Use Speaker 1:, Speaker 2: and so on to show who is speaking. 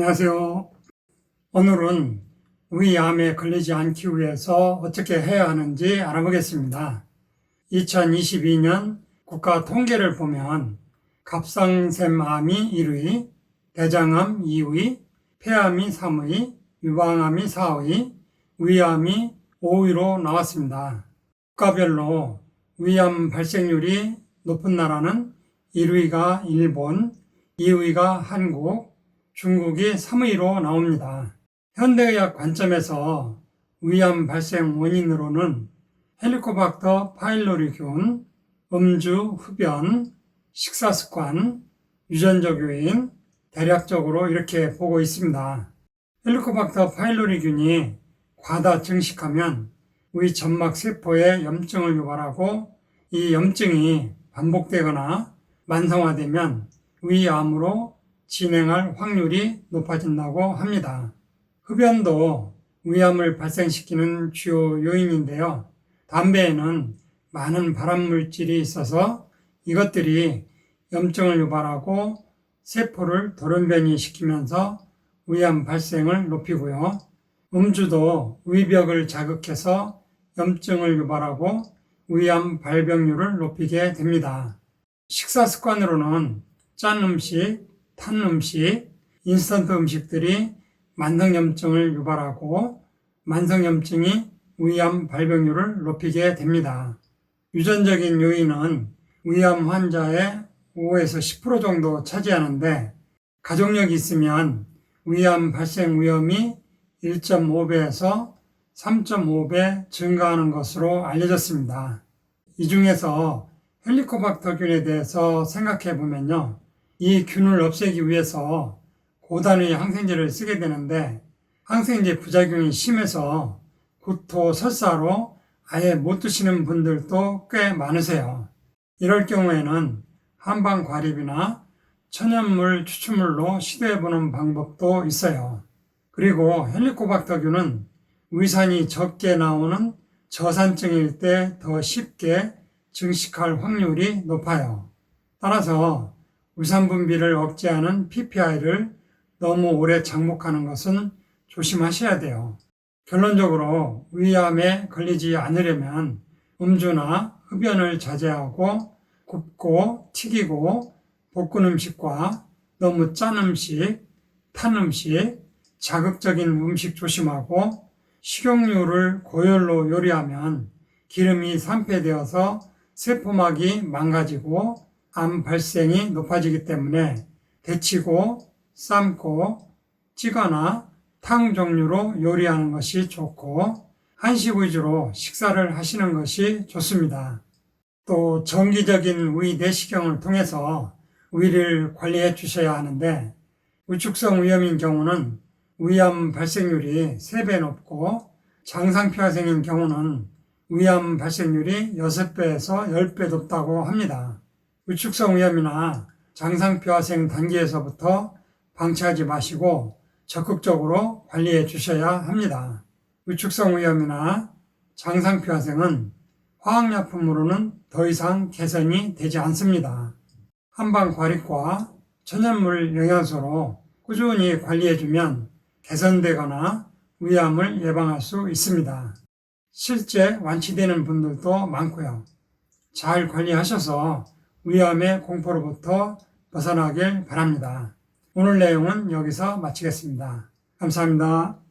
Speaker 1: 안녕하세요. 오늘은 위암에 걸리지 않기 위해서 어떻게 해야 하는지 알아보겠습니다. 2022년 국가 통계를 보면 갑상샘암이 1위, 대장암 2위, 폐암이 3위, 유방암이 4위, 위암이 5위로 나왔습니다. 국가별로 위암 발생률이 높은 나라는 1위가 일본, 2위가 한국, 중국이 3위로 나옵니다. 현대의학 관점에서 위암 발생 원인으로는 헬리코박터 파일로리균, 음주, 흡연, 식사 습관, 유전적 요인, 대략적으로 이렇게 보고 있습니다. 헬리코박터 파일로리균이 과다 증식하면 위 점막 세포에 염증을 유발하고 이 염증이 반복되거나 만성화되면 위암으로 진행할 확률이 높아진다고 합니다. 흡연도 위암을 발생시키는 주요 요인인데요. 담배에는 많은 발암물질이 있어서 이것들이 염증을 유발하고 세포를 돌연변이 시키면서 위암 발생을 높이고요. 음주도 위벽을 자극해서 염증을 유발하고 위암 발병률을 높이게 됩니다. 식사 습관으로는 짠 음식, 탄 음식, 인스턴트 음식들이 만성염증을 유발하고 만성염증이 위암 발병률을 높이게 됩니다. 유전적인 요인은 위암 환자의 5에서 10% 정도 차지하는데 가족력이 있으면 위암 발생 위험이 1.5배에서 3.5배 증가하는 것으로 알려졌습니다. 이 중에서 헬리코박터균에 대해서 생각해 보면요. 이 균을 없애기 위해서 고단위 항생제를 쓰게 되는데 항생제 부작용이 심해서 구토, 설사로 아예 못 드시는 분들도 꽤 많으세요. 이럴 경우에는 한방 과립이나 천연물 추출물로 시도해보는 방법도 있어요. 그리고 헬리코박터균은 위산이 적게 나오는 저산증일 때 더 쉽게 증식할 확률이 높아요. 따라서 위산 분비를 억제하는 PPI를 너무 오래 장목하는 것은 조심하셔야 돼요. 결론적으로 위암에 걸리지 않으려면 음주나 흡연을 자제하고 굽고 튀기고 볶은 음식과 너무 짠 음식, 탄 음식, 자극적인 음식 조심하고 식용유를 고열로 요리하면 기름이 산패되어서 세포막이 망가지고 암 발생이 높아지기 때문에 데치고 삶고 찌거나 탕 종류로 요리하는 것이 좋고 한식 위주로 식사를 하시는 것이 좋습니다. 또 정기적인 위 내시경을 통해서 위를 관리해 주셔야 하는데 우축성 위염인 경우는 위암 발생률이 3배 높고 장상표화생인 경우는 위암 발생률이 6배에서 10배 높다고 합니다. 우축성 위염이나 장상표화생 단계에서부터 방치하지 마시고 적극적으로 관리해 주셔야 합니다. 우축성 위염이나 장상표화생은 화학약품으로는 더 이상 개선이 되지 않습니다. 한방 과립과 천연물 영양소로 꾸준히 관리해주면 개선되거나 위암을 예방할 수 있습니다. 실제 완치되는 분들도 많고요. 잘 관리하셔서 위암의 공포로부터 벗어나길 바랍니다. 오늘 내용은 여기서 마치겠습니다. 감사합니다.